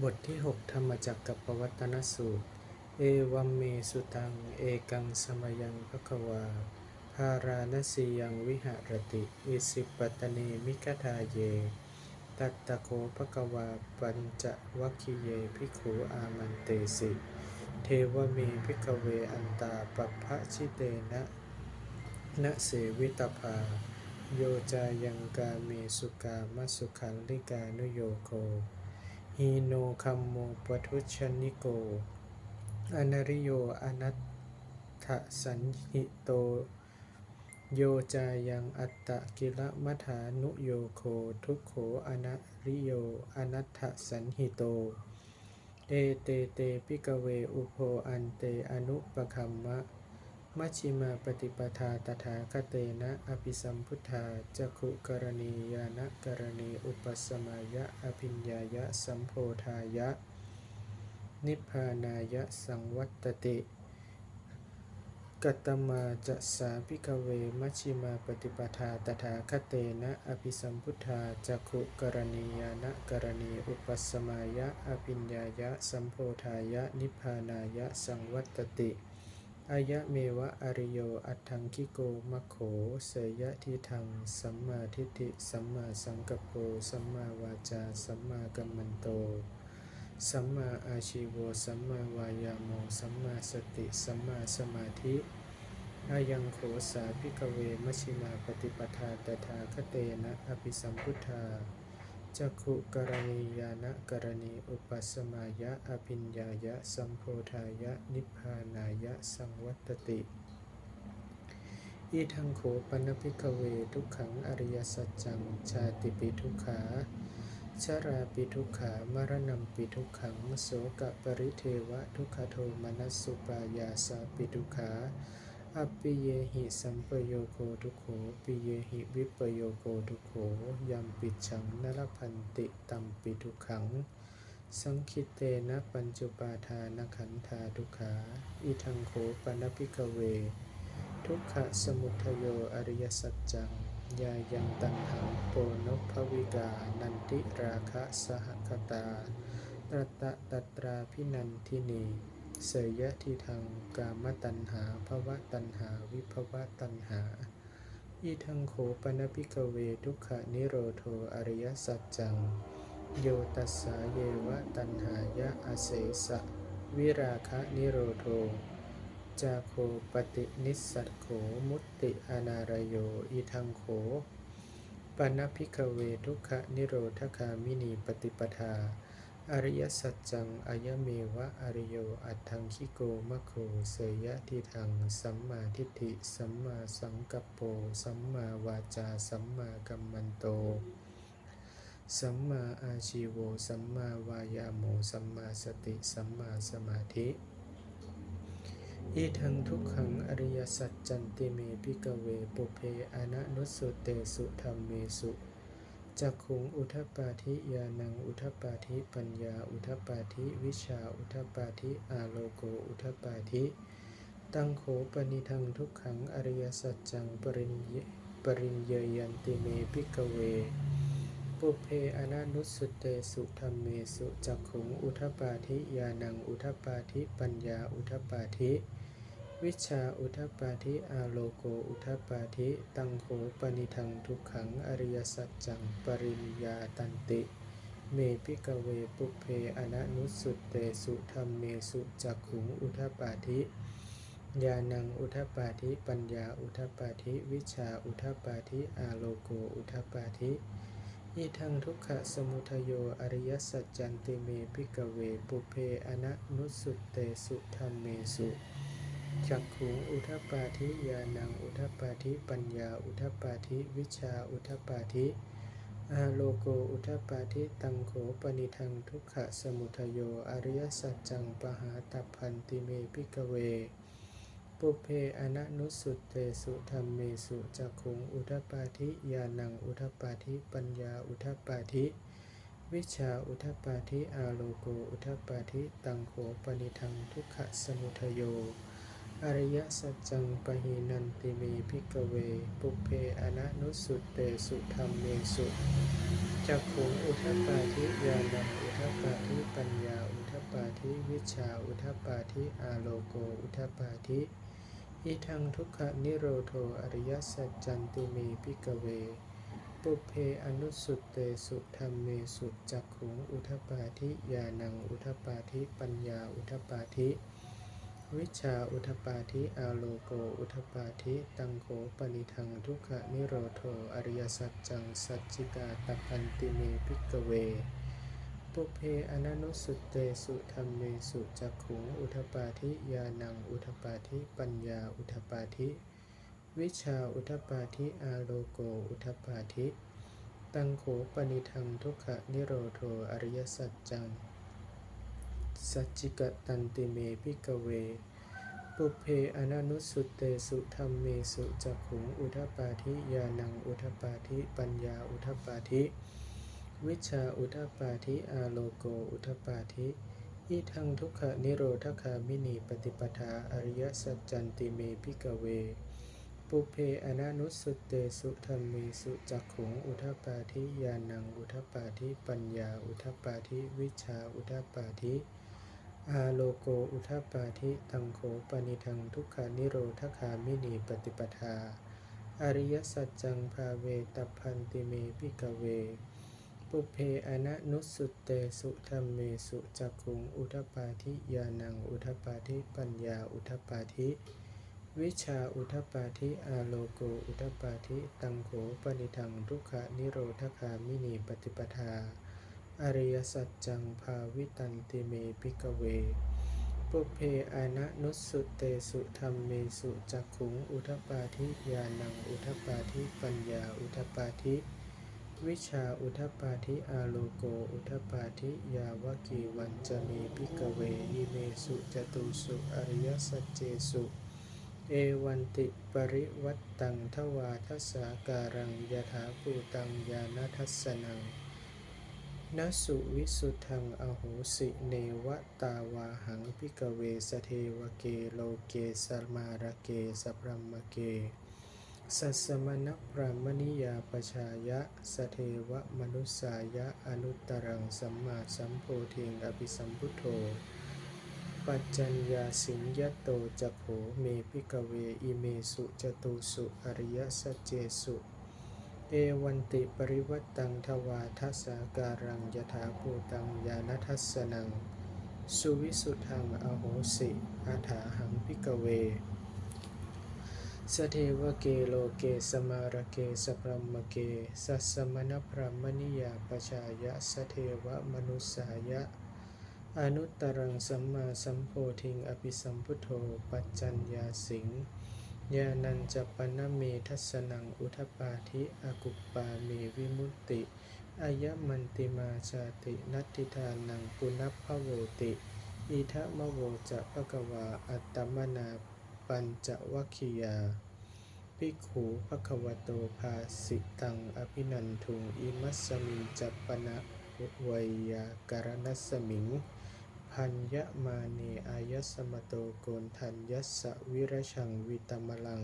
บทที่ 6 ธรรมจักกับปวัตนสูตร เอวัมเมสุตัง เอกังสมยังพภควา ภาราณสียังวิหรติ อิสิปตเนมิกทาเย ตัตตะโคภควา ปัญจวัคคิเยภิขุอามันเตสิ เทวเมภิกเวอันตาปัพพชิเตนะนะเสวิตภา โยจายังกาเมสุกามสุขันลิกานุโยโค ฮีโนคัมโมปทุชนิโก อนาริโยอนัตถสันหิโต โยจายังอัตตะกิลมัฐานุโยโคทุกโขอนาริโยอนัตถสันหิโต เอเตเตปิกเวอุโพอันเตอนุปคัมมะ มัชฌิมาปฏิปทาตถาคเตนะอภิสัมพุทธาจักขุกรณียานะกรณีอุปสมายะอภิญญายะสัมโพธายะ นิพพานายะสังวัตติกัตมาจะสาพิกเวมัชฌิมาปฏิปทาตถาคเตนะอภิสัมพุทธาจักขุกรณียานะกรณีอุปสมายะอภิญญายะสัมโพธายะนิพพานายะสังวัตติ อายะเมวะอริโย อัตถังคิโกมะโข เสยะทิทัง สัมมาทิฏฐิ สัมมาสังกัปโป สัมมาวาจา สัมมากัมมันโต สัมมาอาชีวสัมมาวายาโม สัมมาสติ สัมมาสมาธิอายังโขสาพิกเวมชิมาปฏิปทาตถาคเตนะ อภิสัมพุทธา จักขุกรณียานะกรณี อุปสมายะ อภิญญายะ สัมโพธายะ นิพพานายะ สังวัตติอีทังโขปนพิกเวทุกขังอริยสัจจัง ชาติปิทุกขา ชาราปิทุกขามรณะปิทุกขัง โสกะปริเทวะทุกขโทมนัสสุปายาสาปิทุกขา อปิเยหิสัมปโยโคทุโขปิเยหิวิปโยโคทุโขยัมปิชังนรพันติตัมปิทุขัง สังคิเตนะปัญจุปาทานขันธาทุขาอิทังโขปนพิกเว ทุกขะสมุทโยอริยสัจจัง ยายังตันหังโปนภวิกานันติราคะสหคตาตรตะตตราพินันทินี สยยะทิทังกามตัณหาภวะตัณหา วิภวะตัณหาอีทังโขปนพิกเวทุกขนิโรโทอริยสัจจัง โยตัสสาเยวะตัณหายะอเสสะ วิราคะนิโรโท จาโคปฏินิสัตโขมุตติอนารโยอีทังโขปนพิกเวทุกขนิโรธคามินีปฏิปทา อริยสัจจังอายเมวะอริโยอัตถังคิโกมะโคเสยะทิทัง สัมมาทิฏฐิ สัมมาสังกัปโป สัมมาวาจา สัมมากัมมันโต สัมมาอาชีโว สัมมาวายาโม สัมมาสติ สัมมาสมาธิอีทังทุกขังอริยสัจจันติเมพิกเวปุเพอนะนุสุเตสุธรรมเมสุ จักขุงอุทปาธิยานังอุทปาธิปัญญาอุทปาธิวิชาอุทปาธิอาโลโกอุทปาธิตั้งโขปนิทังทุกขังอริยสัจจังปริญเยปริญเยยันติเมพิกเว ปุเพอนานุสุเตสุธรรมเมสุจักขุงอุทปาธิยานังอุทปาธิปัญญาอุทปาธิ วิชาอุทปปาธิอาโลโกอุทปปาธิตังโขปนิทังทุกขังอริยสัจจังปริญญาตันติ เมพิกเวปุเพอนะนุสสุเตสุธรรมเมสุจักขุงอุทปปาธิญาณังอุทปปาธิปัญญาอุทปปาธิวิชาอุทปปาธิอาโลโกอุทปปาธิอิทังทุกขะสมุทโยอริยสัจจันติเมพิกเวปุเพอนะนุสสุเตสุธรรมเมสุ จักขุงอุทปาธิยานังอุทปาธิปัญญาอุทปาธิวิชาอุทปาธิอาโลโกอุทปาธิตังโขปนิทังทุกขะสมุทโยอริยสัจจังปหาตัพพันติเมพิกเวปุเพอนะนุสสุเตสุธรรมเมสุจักขุงอุทปาธิยานังอุทปาธิปัญญาอุทปาธิวิชาอุทปาธิอาโลโกอุทปปาธิตังโขปนิทังทุกขะสมุทโย อริยสัจจังปะหินันติเมพิกเว ปุเพอนะนุสุเตสุธรรมเมสุจักขุงอุทปปาธิยานังอุทปปาธิปัญญา อุทปปาธิวิชา อุทปปาธิอาโลโก อุทปปาธิอิทังทุกขนิโรโทอริยสัจจันติเมพิกเว ปุเพอนุสุตเตสุธรรมเมสุจักขุงอุทปปาธิญาณังอุทปปาธิปัญญา อุทปปาธิ วิชาอุทปาธิอาโลโกอุทปาธิตังโขปนิทังทุกขนิโรโทอริยสัจจังสัจจิกาตปันติเมพิกเว ปุเพอนันุสุตเตสุธรรมเมสุจักขุงอุทปาธิญาณังอุทปาธิปัญญาอุทปาธิ วิชาอุทปาธิอาโลโกอุทปปาธิ ตังโขปนิทังทุกขนิโรโทอริยสัจจัง สัจจิกตันติเมพิกเว ปุเพอนันุสุเตสุธรรมเมสุจักขุงอุทปาธิญาณังอุทปาธิปัญญาอุทปาธิ วิชาอุทปาธิอาโลโกอุทปาธิอิทังทุกขนิโรธคามินีปฏิปทาอริยสัจจันติเมพิกเว ปุเพอนันุสุเตสุธรรมเมสุจักขุงอุทปาธิญาณังอุทปาธิปัญญาอุทปาธิวิชาอุทปาธิ อาโลโกอุทปปาธิตังโขปนิทังทุกขานิโรธคามินีปฏิปทา อริยสัจจังภาเวตพันติเมพิกเว ปุเพอนะนุสุตเตสุธรรมเมสุจักุงอุทปปาธิญาณังอุทปปาธิปัญญาอุทปปาธิ วิชาอุทปปาธิอาโลโกอุทปปาธิตังโขปนิทังทุกขานิโรธคามินีปฏิปทา อริยสัจจังภาวิตันติเมพิกเว ปุเพอานะนุสุเตสุธรรมเมสุจักขุงอุทปาธิญาณังอุทปาธิปัญญาอุทปาธิวิชาอุทปาธิอาโลโกอุทปาธิยาวกีวันจะมีพิกเวอิเมสุจตุสุอริยสัจเจสุ เอวันติปริวัตตังทวาทัสสาการังยถาภูตังญาณทัสสนัง นสุวิสุทธังอโหสิเนวตาวาหังพิกเวสเทวเกโลเกสมาระเกสพรหมเก สัสมณพรามณิยาปชายะสเทวมนุสายะอนุตตรังสัมมาสัมโพธิงอภิสัมพุทโธ ปัจจัญญาสิงยโตจักโขเมพิกเวอิเมสุจตุสุอริยสัจเจสุ เอวันติปริวัตตังทวาทัสสาการังยถาภูตังญาณทัสสนัง สุวิสุทธังอโหสิอาถาหังพิกเว สเทวเกโลเกสมาระเกสพรหมเก สัสมณพรมณิยาปชายะสเทวมนุสสายะ อนุตตรังสัมมาสัมโพธิงอภิสัมพุทโธปัจจัญญาสิง ญาณัญจปนเมทัสนังอุทปาธิอากุปปาเมวิมุตติอายมันติมาชาตินัตติทานังปุนัพพโวติอิทะมะโวจะภะกวาอัตตมนาปัญจวัคคียาภิกขุภควโตภาสิตังอภินันทุงอิมัสสมิงจัปปนะวัยยาการนัสมิง พันยะมาเนอายสมโตโกนทันยัสวิรชังวิตมลัง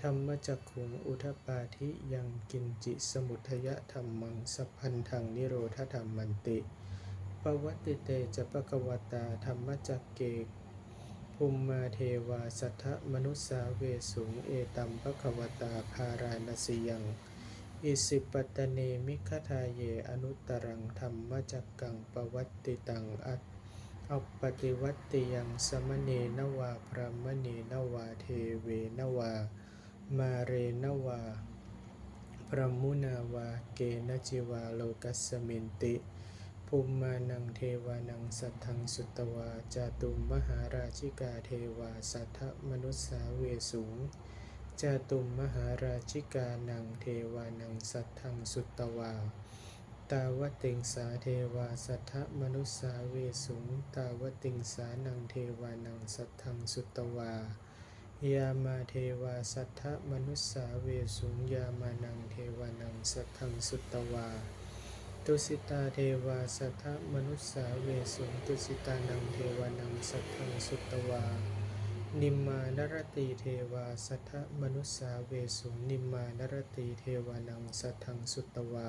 ธรรมจักขุงอุทปาทิยังกินจิสมุทยธรรมังสัพพันธังนิโรธธรรมันติ ปวัตติเตจะปะกวตาธรรมจักเกภูมิมาเทวาสัทธมนุสาเวสุงเอตัมปะควตาภาราณสิยังอิสิปตตเนมิคทาเยอนุตตรังธรรมจักกังปวัตติตังอัต อัปติวัติยังสมเนนวาพรหมเนนวาเทเวนวา มาเรนวา พรหมุนาวาเกณจิวาโลกัสสมินติภูมานังเทวานังสัทธังสุตวาจาตุมมหาราชิกาเทวาสัทธมนุสสาเวสุงจาตุมมหาราชิกานังเทวานังสัทธังสุตวา ตาวติงสาเทวาสัทธมนุสสาเวสุงตาวติงสานังเทวานังสัทธังสุตวายามาเทวาสัทธมนุสสาเวสุงยามานังเทวานังสัทธังสุตวา ตุสิตาเทวาสัทธมนุสสาเวสุงตุสิตานังเทวานังสัทธังสุตวา นิมมานรติเทวาสัทธมนุสสาเวสุงนิมมานรติเทวานังสัทธังสุตวา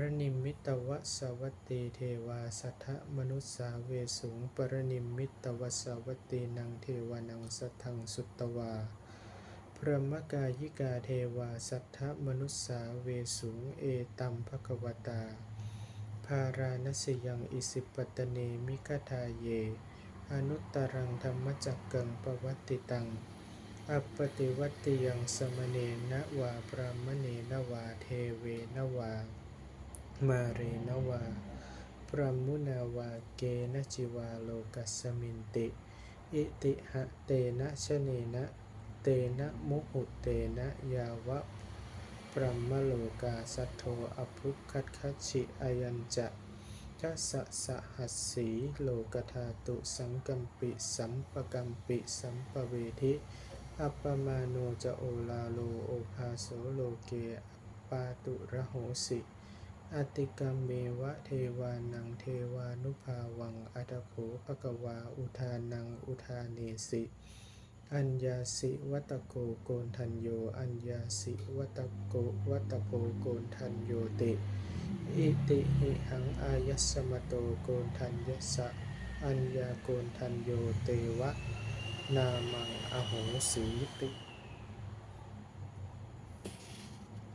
รนิมมิตวสวัตตีเทวาสัทธมนุสสาเวสุงปรนิมมิตวสวัตตีนังเทวานังสัทธังสุตตวาพระมกายิกาเทวาสัทธมนุสสาเวสุงเอตัมภควตา ภาราณสยังอิสิปตเนมิกทาเย อนุตตรังธรรมจักกังปวัตติตัง อัปติวัตติยังสมเนนะวาพรามเนนะวาเทเวนวา มาเรนวา พรหมุนาวาเกนะจิวาโลกัสมินติ อิติหะเตนะชะเนนะ เตนะมุหุเตนะยาวะปรหมโลกาสัทโธอภุคัตคัจฉิอายัญจะทัสสะหัสสีโลกธาตุสังกัมปิสัมปกัมปิสัมปเวทิอัปปมาโนจะโอลาโลโอภาโสโลเกปาตุระโหสิ อติกัมเมวะเทวานังเทวานุภาวังอัตโขภกวาอุทานังอุทาเนสิ อัญญาสิวัตโกโกนทันโย อัญญาสิวัตโกวัตโกโกนทันโยติ อิติหิหังอายัสมโตโกนทันยัสสะ อัญญาโกนทันโยเตวะ นามังอโหสีติ